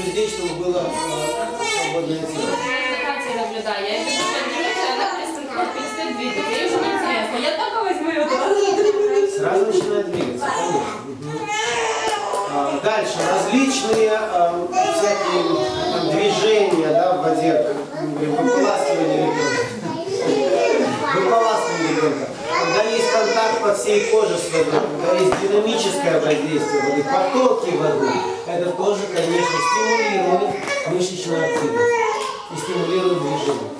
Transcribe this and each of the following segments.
что здесь, чтобы было э, свободное тело. Катя наблюдаю. Я иду по дирекции, она перестает двигаться. Ей уже неинтересно. Я только возьму ее. Сразу начинает двигаться, конечно. А, Дальше различные а, всякие там, движения да, в воде, выполаскивание ребенка. Выполаскивание ребенка. Когда есть контакт по всей коже с водой, есть динамическое воздействие воды, потоки воды, это тоже, конечно, стимулирует мышечную активность и стимулирует движение.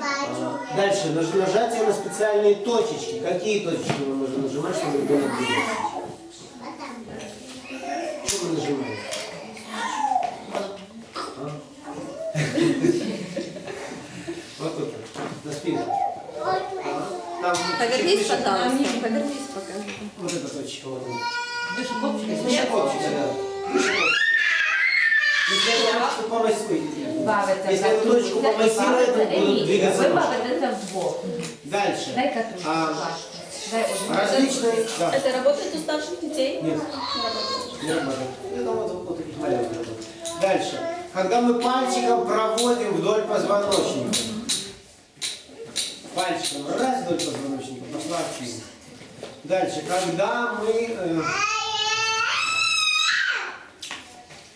А, Дальше, наж- нажатие на специальные точечки. Какие точечки мы можем нажимать, чтобы ребенок двигался? Что мы нажимаем? А? Вот тут, на чуть-чуть Повернись, пожалуйста. Повернись. Вот эта точечка вот. она. Выше копчика. Выше копчика, да. Выше копчика. Если эту точку помассируете, Бавиться. если эту точку помассируете, то будут двигаться Вы ручки. бавите вдвох. Дальше. Дай катрушку. А, Дай уже. Различные... Да. Это работает у старших детей? Нет. Не работает. Это вот, вот, вот таких маленьких работает. Дальше. Когда мы пальчиком проводим вдоль позвоночника. Пальчиком раз вдоль позвоночника, пошла активность. Дальше. Когда мы, э,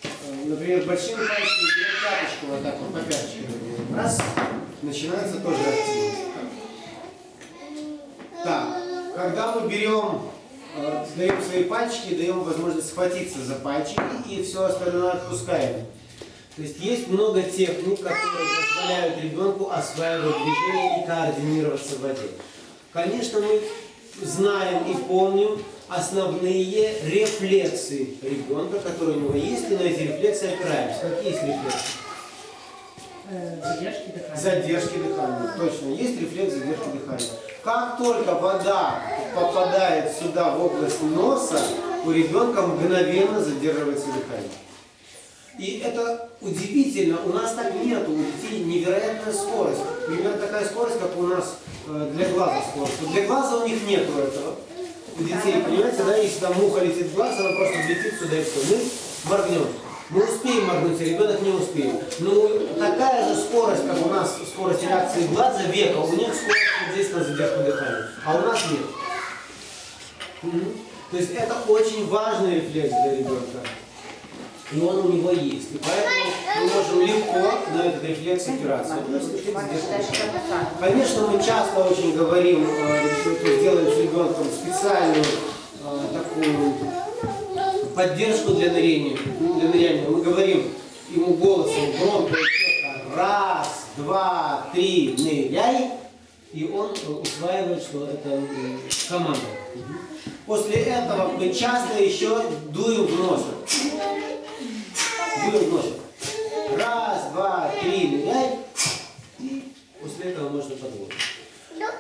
э, например, большими пальчиками берем пяточку, вот так вот по пяточке. Раз, начинается тоже активность. Так, когда мы берем, э, даем свои пальчики, даем возможность схватиться за пальчики и все остальное отпускаем. То есть есть много техник, которые позволяют ребенку осваивать движение и координироваться в воде. Конечно, мы знаем и помним основные рефлексы ребенка, которые у него есть, и на эти рефлексы опираемся. Какие есть рефлексы? Задержки дыхания. Задержки дыхания. Точно, есть рефлекс задержки дыхания. Как только вода попадает сюда, в область носа, у ребенка мгновенно задерживается дыхание. И это удивительно, у нас так нету, у детей невероятная скорость. Примерно такая скорость, как у нас э, для глаза скорость. Вот для глаза у них нету этого. У детей, понимаете, да, если там муха летит в глаз, она просто летит сюда и все. Мы моргнем. Мы успеем моргнуть, а ребенок не успеет. Но такая же скорость, как у нас скорость реакции глаза века, у них скорость здесь на задержку дыхания, а у нас нет. То есть это очень важный рефлекс для ребенка. И он у него есть. И поэтому мы можем легко на этот рефлекс опираться. Конечно, мы часто очень говорим, э, что сделаем с ребенком специальную э, такую поддержку для нырения. Для ныряния. Мы говорим ему голосом громко раз, два, три, ныряй. И он э, усваивает, что это команда. После этого мы часто еще дуем в носик. В носик. Раз, два, три, ныряй. И после этого можно подводить.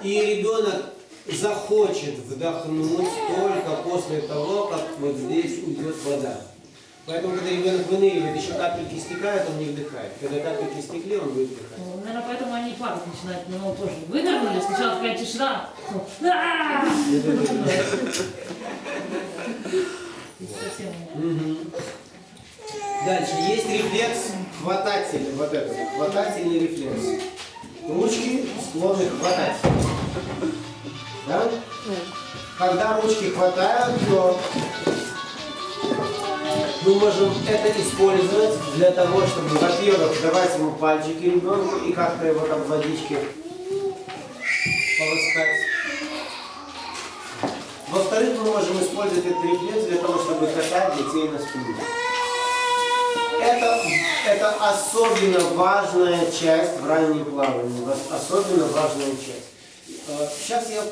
И ребенок захочет вдохнуть только после того, как вот здесь уйдет вода. Поэтому, когда ребенок выныривает, еще капельки стекают, он не вдыхает. Когда капельки стекли, он будет вдыхать. Ну, Наверное, поэтому они плакать начинают, но ну, тоже вынырнули, сначала такая тишина, потом, «А!» Совсем. Дальше есть рефлекс хватательный, вот этот, хватательный рефлекс. Ручки склонны хватать. Да? Когда ручки хватают, то мы можем это использовать для того, чтобы, во-первых, давать ему пальчики ребенку и как-то его там в водичке полоскать. Во-вторых, мы можем использовать этот рефлекс для того, чтобы катать детей на спине. Это, это особенно важная часть в раннем плавании, ос- особенно важная часть. Э, Сейчас я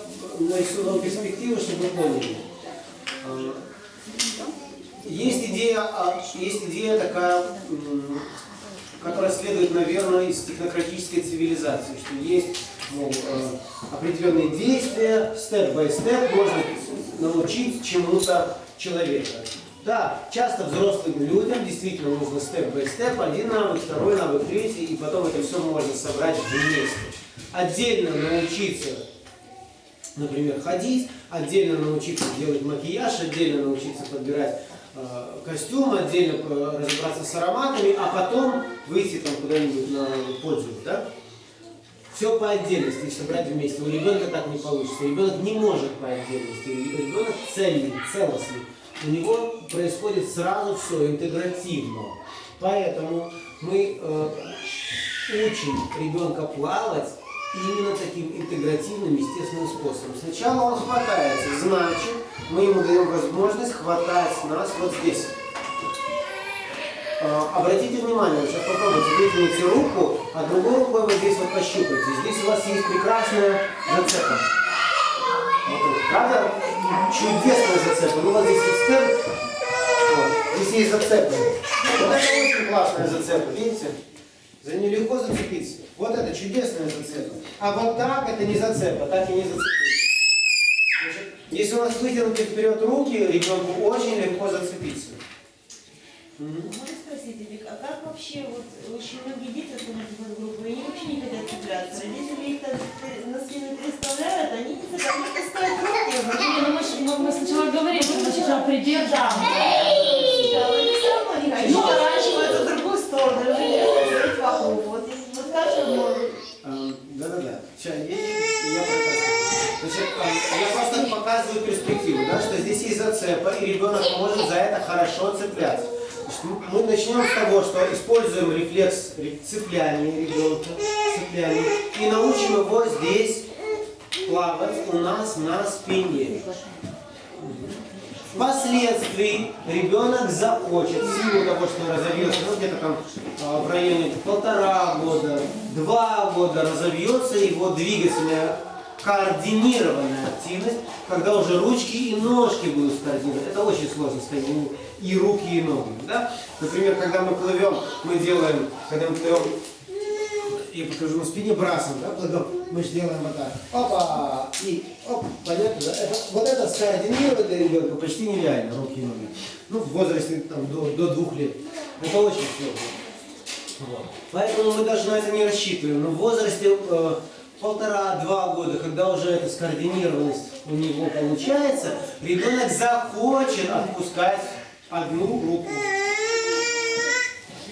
нарисую вам перспективу, чтобы вы поняли. Э, Есть идея, а, есть идея такая, которая следует, наверное, из технократической цивилизации, что есть мол, э, определенные действия, степ-бай-степ можно научить чему-то человека. Да, часто взрослым людям действительно нужно степ-бай-степ, один навык, второй навык, третий, и потом это все можно собрать вместе. Отдельно научиться например, ходить, отдельно научиться делать макияж, отдельно научиться подбирать э, костюм, отдельно разобраться с ароматами, а потом выйти там куда-нибудь на пользу, да? Все по отдельности, если брать вместе. У ребенка так не получится. Ребенок не может по отдельности. Ребенок цельный, целостный. У него происходит сразу все интегративно. Поэтому мы э, учим ребенка плавать именно таким интегративным, естественным способом. Сначала он хватается, значит, мы ему даем возможность хватать нас вот здесь. Э, Обратите внимание, сейчас попробуйте, вытяните руку, а другой рукой вот здесь вот пощупайте. Здесь у вас есть прекрасная зацепка. Правда? Чудесная зацепка. Ну вот здесь есть вот, здесь есть зацепка. Вот это очень классная зацепка, видите? За нее легко зацепиться. Вот это чудесная зацепка. А вот так это не зацепка, так и не зацепить. Значит, Если у нас вытянуты вперед руки, ребенку очень легко зацепиться. Можно спросить, Вик, а как вообще, вот очень многие дети ходят в эту группу, и они вообще не хотят цепляться. Родители их э, на спину переставляют, они не цепляются, они таскают руки. а потом- Не, ну мы, ж- мы, мы сначала говорим, Да, хотят. Ну, поворачиваются в другую сторону, уже не вокруг. Вот, вот? Эм, Да-да-да. Сейчас, я. Значит, эм, я просто показываю перспективу, да, что здесь есть зацепа, и ребенок может за это хорошо цепляться. Мы начнем с того, что используем рефлекс ре- цепляния ребенка, цепляния, и научим его здесь плавать у нас на спине. Впоследствии ребенок захочет, в силу того, что разовьется, ну где-то там а, в районе полтора года, два года разовьется его двигательная координированная активность, когда уже ручки и ножки будут скоординированы. Это очень сложно скоординировать и руки, и ноги. Да? Например, когда мы плывем, мы делаем, когда мы плывем я покажу на спине брасом, да, плывем, мы же делаем вот так. Опа! И оп, понятно, да? Это, вот это скоординировать для ребенка почти нереально, руки и ноги. Ну, в возрасте там, до, до двух лет. Это очень сложно. Вот. Поэтому мы даже на это не рассчитываем. Но в возрасте э, полтора-два года, когда уже эта скоординированность у него получается, ребенок захочет отпускать одну руку.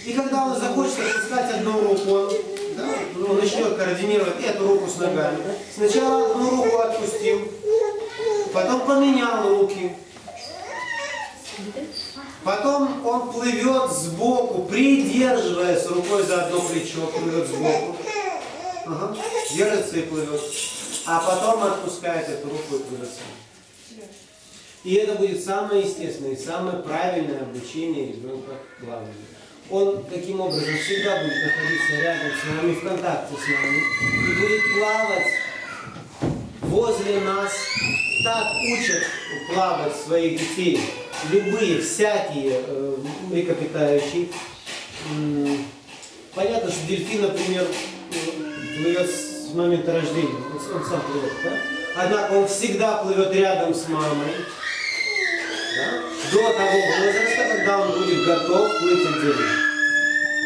И когда он захочет отпускать одну руку, он да, ну, начнет координировать эту руку с ногами. Сначала одну руку отпустил, потом поменял руки. Потом он плывет сбоку, придерживаясь рукой за одно плечо, плывет сбоку. Ага. Держится и плывет. А потом отпускает эту руку и плывет сам. И это будет самое естественное и самое правильное обучение ребенка плаванию. Он таким образом всегда будет находиться рядом с нами, в контакте с нами, и будет плавать возле нас. Так учат плавать своих детей любые, всякие э, млекопитающие. Понятно, что дельфин, например, плывет с момента рождения, он сам плывет, да? Однако он всегда плывет рядом с мамой, до того возраста, когда он будет готов плыть отдельно.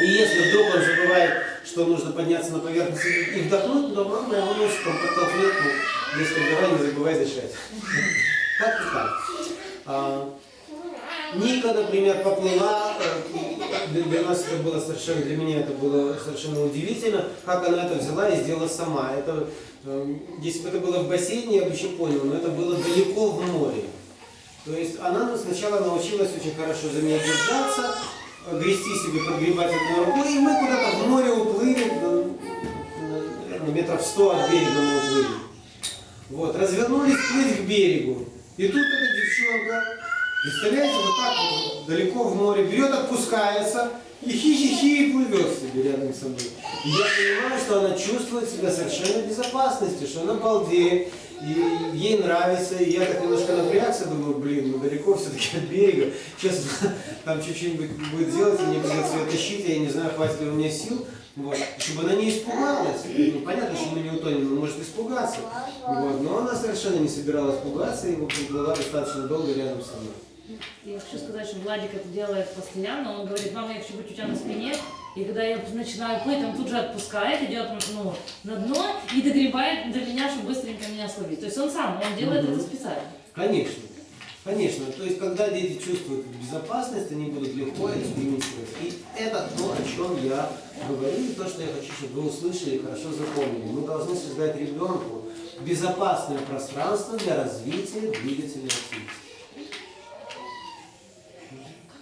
И если вдруг он забывает, что нужно подняться на поверхность и вдохнуть, то мама его носиком подтолкнет, ну, дескать, давай не забывай дышать. Как и так. А, Ника, например, поплыла, э, для, для нас это было совершенно, для меня это было совершенно удивительно, как она это взяла и сделала сама. Это, э, если бы это было в бассейне, я бы еще понял, но это было далеко в море. То есть она сначала научилась очень хорошо за меня держаться, грести себе, подгребать одной рукой, и мы куда-то в море уплыли, ну, наверное, метров сто от берега мы уплыли. Вот, развернулись плыть к берегу. И тут эта девчонка, представляете, вот так вот далеко в море, берет, отпускается, и хи-хи-хи и плывет себе рядом со мной. И я понимаю, что она чувствует себя совершенно в безопасности, что она балдеет, и ей нравится, и я так немножко напрягся, думаю, блин, ну далеко все-таки от берега, сейчас там что-нибудь будет делать, и мне придется ее тащить, я не знаю, хватит ли у меня сил, вот, чтобы она не испугалась. Ну, понятно, что мы не утонем, она может испугаться, вот, но она совершенно не собиралась пугаться, и, в общем, плыла достаточно долго рядом со мной. Я хочу сказать, что Владик это делает постоянно. Он говорит, мама, я хочу быть у тебя на спине. И когда я начинаю плыть, он тут же отпускает, идет ну, на дно и догребает до меня, чтобы быстренько меня словить. То есть он сам, он делает Мгм. это специально. Конечно. Конечно, то есть когда дети чувствуют безопасность, они будут легко экспериментировать. И это то, о чем я говорю, и то, что я хочу, чтобы вы услышали и хорошо запомнили. Мы должны создать ребенку безопасное пространство для развития двигательной активности.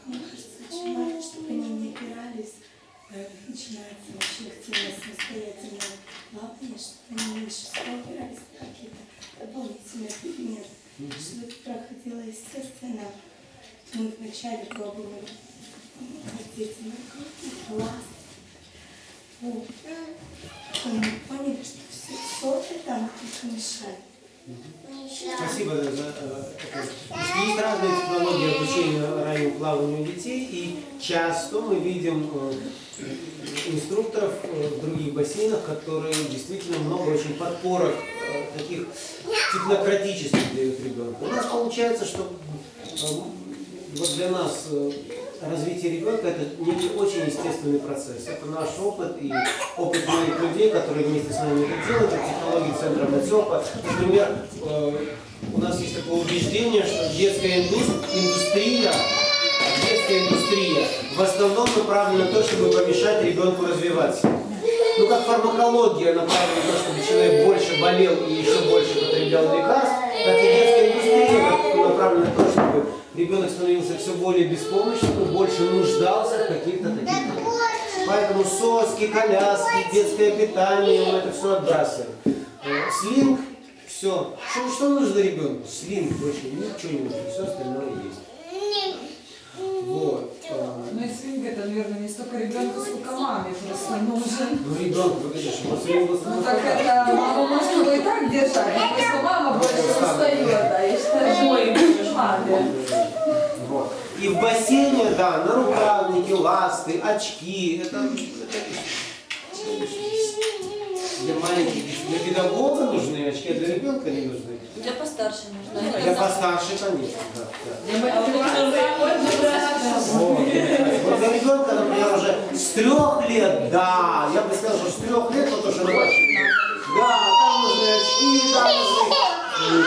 Мне кажется, очень важно, чтобы они не опирались, э, начинается вообще активное самостоятельное плавание, чтобы они меньше на какие-то дополнительные предметы, чтобы это проходило естественно. Мы вначале пробовали ходить на класс. Вот. Потом мы поняли, что все, все это только мешает. Спасибо за это. Есть разные технологии обучения плаванию детей, и часто мы видим э, инструкторов э, в других бассейнах, которые действительно много очень подпорок э, таких технократических дают ребенку. У нас получается, что вот для нас развитие ребенка это некий очень естественный процесс. Это наш опыт и опыт моих людей, которые вместе с нами это делают, это технологии центра МЭЦОПа. Например, у нас есть такое убеждение, что детская индус- индустрия, детская индустрия в основном направлена на то, чтобы помешать ребенку развиваться. Ну, как фармакология направлена на то, чтобы человек больше болел и еще больше потреблял лекарств, так и детская индустрия направлена на то, чтобы ребенок становился все более беспомощным больше нуждался в каких-то таких Поэтому соски, коляски, детское питание, мы это все отбрасываем. Э, Слинг, все. Что, что нужно ребенку? Слинг, больше ничего не нужно, все остальное есть. Вот. э, Ну и свинг это, наверное, не столько ребенку, сколько маме просто нужен. Ну, ребенку, что вот слинг вот Ну так это мама может его и так держать, но просто мама больше устает, да, я считаю, что маме. Вот. И в бассейне, да, на рукавники, ласты, очки. Это, это для маленьких, для педагога нужны очки, а для ребенка не нужны. Для постарше нужно. Для постарше, конечно, да. да. Вот. Вот. Вот для ребенка, например, уже с трех лет, да, я бы сказал, что с трех лет, потому что на Да, там нужны очки, там нужны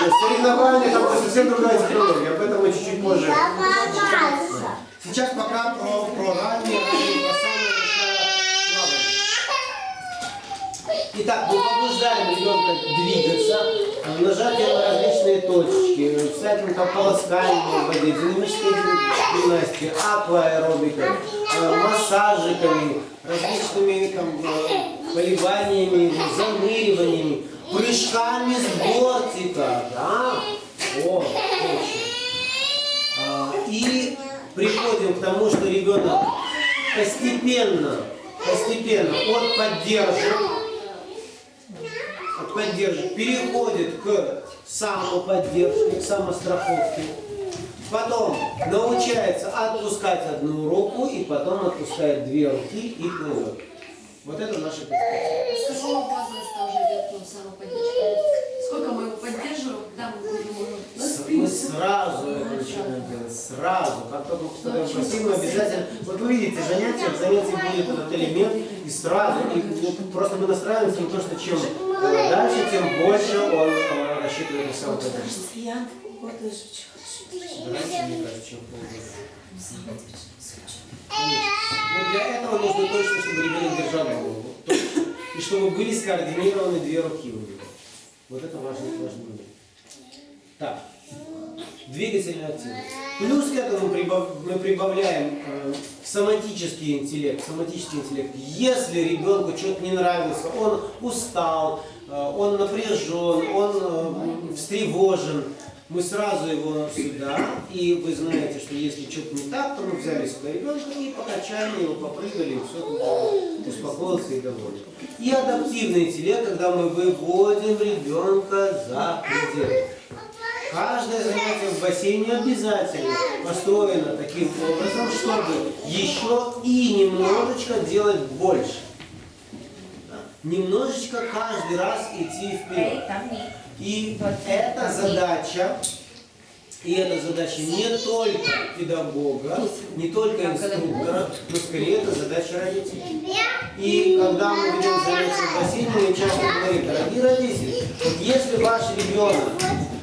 э, соревнования, там уже совсем другая технология, об этом мы чуть-чуть позже. Сейчас пока про, про раннее, раннее, про самое начало плавания. Итак, мы побуждаем ребенка двигаться, э, нажатие на различные точки, всяким там полосканием воде, динамической гим- гимнастикой, акваэробикой, э, массажиками, различными там, э, колебаниями, заныриваниями, прыжками с бортика, да? О, точно. А, И приходим к тому, что ребенок постепенно, постепенно от поддержек, от поддержек переходит к самоподдержке, к самостраховке. Потом научается отпускать одну руку и потом отпускает две руки и плывет. Вот это наша перспектива. С какого возраста уже идет самоподдержка? Поддерживаем, когда мы будем сразу это начинаем делать, сразу. Как только мы попадаем в бассейн, мы обязательно... Вот вы видите, занятия, в занятии будет этот элемент, и сразу, и, ну, просто мы настраиваемся на то, что чем э, дальше, тем больше он э, рассчитывает на самоподдержку. Кажется, я. Но для этого нужно точно, чтобы ребенок держал голову. И чтобы были скоординированы две руки у него. Вот это важный, важный момент. Так. Двигательная активность. Плюс к этому мы прибавляем э, соматический интеллект. Соматический интеллект. Если ребенку что-то не нравится, он устал, э, он напряжен, он э, встревожен, мы сразу его сюда, и вы знаете, что если что-то не так, то мы взяли сюда ребенка и покачали его, попрыгали, и все, успокоился и доволен. И адаптивный интеллект, когда мы выводим ребенка за пределы. Каждое занятие в бассейне обязательно построено таким образом, чтобы еще и немножечко делать больше. Немножечко каждый раз идти вперед. И эта задача, и эта задача не только педагога, не только инструктора, но скорее это задача родителей. И когда мы ведем занятия в бассейне, мы часто говорим, дорогие родители, если ваш ребенок,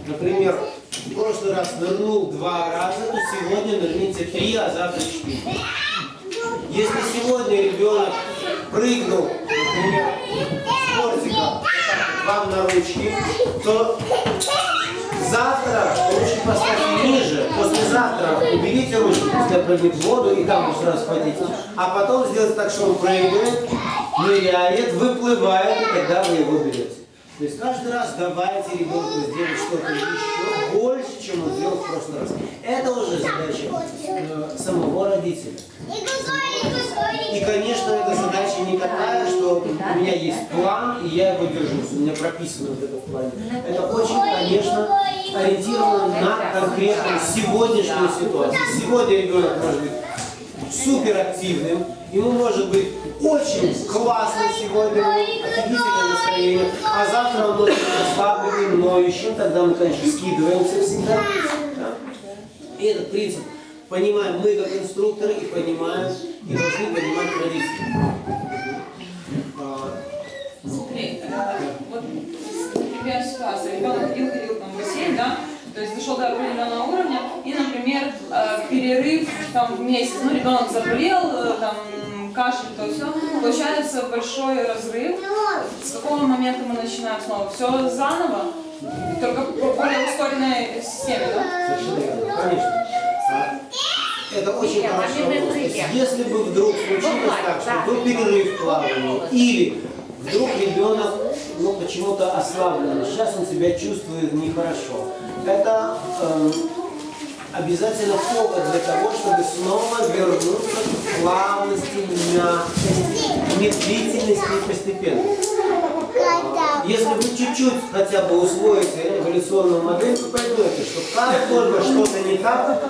например, в прошлый раз нырнул два раза, то сегодня нырните три, а завтра четыре. Если сегодня ребенок прыгнул, например, вам на ручки, то завтра ручки поставьте ниже, послезавтра уберите ручки, пускай прыгнет воду и там уж раз схватите. А потом сделать так, что он прыгает, ныряет, выплывает, и тогда вы его берете. То есть каждый раз давайте ребенку сделать что-то еще больше, чем он сделал в прошлый раз. Это уже задача э, самого родителя. И, конечно, эта задача не такая, что у меня есть план, и я его держусь, у меня прописано вот это в плане. Это очень, конечно, ориентировано на конкретную сегодняшнюю ситуацию. Сегодня ребенок может быть суперактивным, ему может быть очень классно сегодня, офигительное настроение, а завтра он может быть расслабленным, ноющим, тогда мы, конечно, скидываемся всегда. Да? И этот принцип понимаем мы как инструкторы и понимаем, и должны понимать родители. А, Смотри, э, вот, например, ситуация. Ребенок ходил, ходил там в бассейн, да, то есть дошел до определенного уровня, и, например, э, перерыв там в месяц, ну, ребенок заболел, э, там, кашель, то все, получается большой разрыв. С какого момента мы начинаем снова? Все заново? Только по более ускоренной системе, да? Совершенно конечно. А, Это очень. То есть, Если бы вдруг случилось так, что был перерыв в плавании, или вдруг ребенок ну, почему-то ослаблен, сейчас он себя чувствует нехорошо, это эм, обязательно повод для того, чтобы снова вернуться к плавности, мягкости, медлительности и постепенности. Если вы чуть-чуть хотя бы усвоите эволюционную модель, то поймете, что как только что-то не так,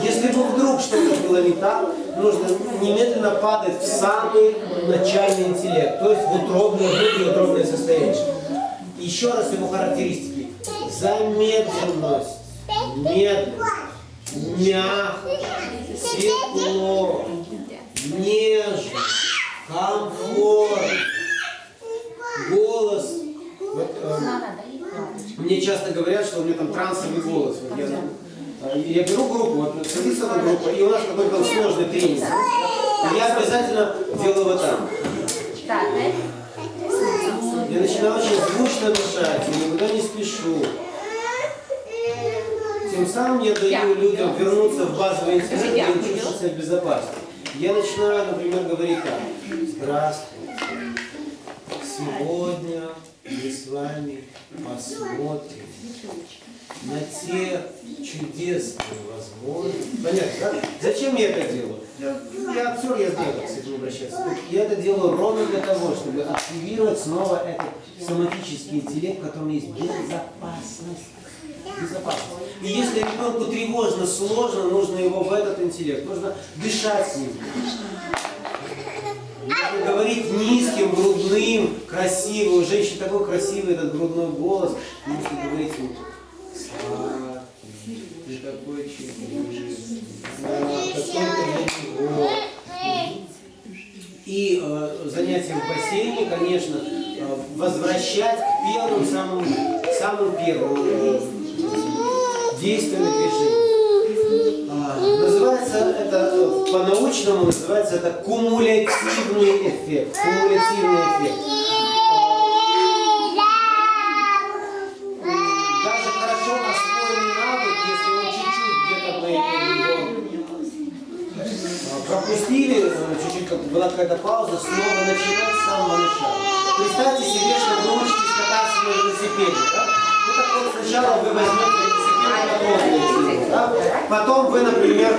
если бы вдруг что-то было не так, нужно немедленно падать в самый начальный интеллект, то есть в утробное, внутриутробное состояние. Еще раз его характеристики. Замедленность, медленность, мягкость, светло, нежность, комфорт, голос. Вот, э, мне часто говорят, что у меня там трансовый голос. Вот я, я беру группу, вот садится на группу, и у нас какой-то сложный тренинг. И я обязательно делаю вот так. Я начинаю очень звучно дышать, я никуда не спешу. Тем самым я даю людям вернуться в базовый инстинкт, они чувствуют себя безопасно. Я начинаю, например, говорить так. Здравствуйте. Сегодня мы с вами посмотрим на те чудесные возможности. Понятно, да? Зачем я это делаю? Я, актер, я знаю, как с этим обращаться. Я это делаю ровно для того, чтобы активировать снова этот соматический интеллект, в котором есть безопасность. Безопасность. И если ребенку тревожно, сложно, нужно его в этот интеллект, нужно дышать с ним. Нужно говорить низким, грудным, красивым. У женщин такой красивый этот грудной голос. Нужно говорить ему И э, занятия в бассейне, конечно, э, возвращать к первым, самым, самым первым э, действиям. А, Называется это, по-научному называется это кумулятивный эффект. Кумулятивный эффект. Даже хорошо освоенный навык, если он чуть-чуть где-то мы его а, пропустили, э, чуть-чуть как была какая-то пауза, снова начинать с самого начала. Представьте себе, что вы учитесь кататься на велосипеде. Да? Ну так вот сначала вы возьмете велосипед, его, да? Потом вы, например,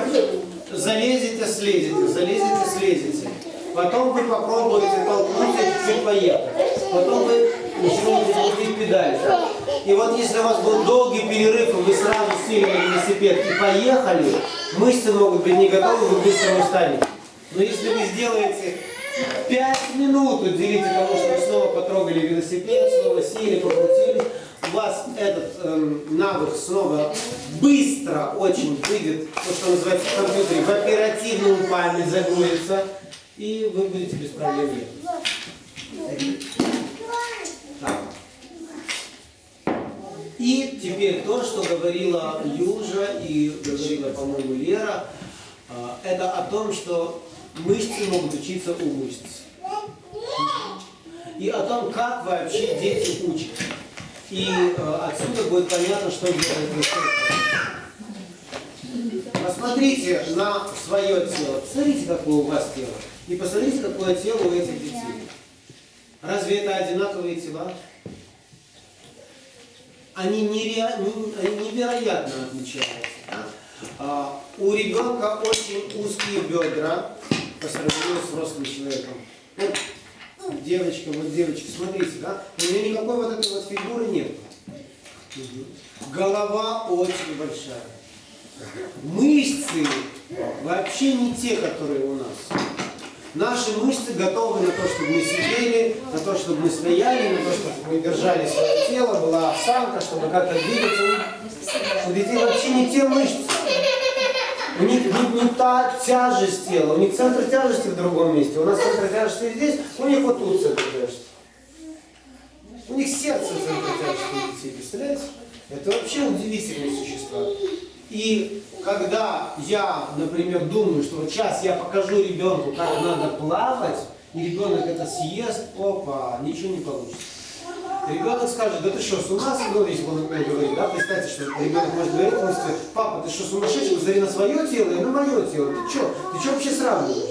залезете, слезете, залезете, слезете. Потом вы попробуете толкнуть и чуть-чуть поехать. Потом вы начнете крутить педаль. да? И вот если у вас был долгий перерыв, и вы сразу сели на велосипед и поехали, мышцы могут быть не готовы, вы быстро устанете. Но если вы сделаете 5 минут, уделите тому, что вы снова потрогали велосипед, снова сели, покрутили, у вас этот эм, навык снова быстро очень выйдет, то, что называется в компьютере, в оперативную память загрузится, и вы будете без проблем. И теперь то, что говорила Южа и говорила, по-моему, Лера, а, это о том, что мышцы могут учиться у мышц. И о том, как вообще дети учатся. И э, отсюда будет понятно, что делает инструктор. Посмотрите на свое тело. Посмотрите, какое у вас тело. И посмотрите, какое тело у этих детей. Разве это одинаковые тела? Они, нере- не- они невероятно отличаются. А, у ребенка очень узкие бедра по сравнению с взрослым человеком. Вот девочка, вот девочка, смотрите, да? У нее никакой вот этой вот фигуры нет. Голова очень большая. Мышцы вообще не те, которые у нас. Наши мышцы готовы на то, чтобы мы сидели, на то, чтобы мы стояли, на то, чтобы мы держали свое тело, была осанка, чтобы как-то двигаться. У детей вообще не те мышцы. У них не, не та тяжесть тела, у них центр тяжести в другом месте. У нас центр тяжести здесь, у них вот тут центр тяжести. У них сердце центр тяжести детей, представляете? Это вообще удивительные существа. И когда я, например, думаю, что вот сейчас я покажу ребенку, как надо плавать, и ребенок это съест, опа, ничего не получится. Ребенок скажет, да ты что, с ума сошел, если он например, говорит, да, представьте, что ребенок может говорить, он скажет, папа, ты что, сумасшедший, посмотри на свое тело и на мое тело, ты что, ты что вообще сравниваешь?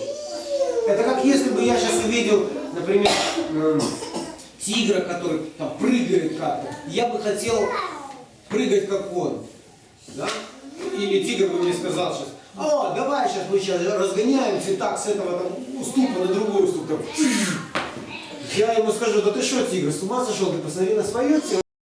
Это как если бы я сейчас увидел, например, эм, тигра, который там прыгает как-то, я бы хотел прыгать как он, да? Или тигр бы мне сказал сейчас, о, давай сейчас мы сейчас разгоняемся так с этого там, уступа на другой уступ. там. Я ему скажу, да ты что, тигр, с ума сошел, ты посмотри на свое тело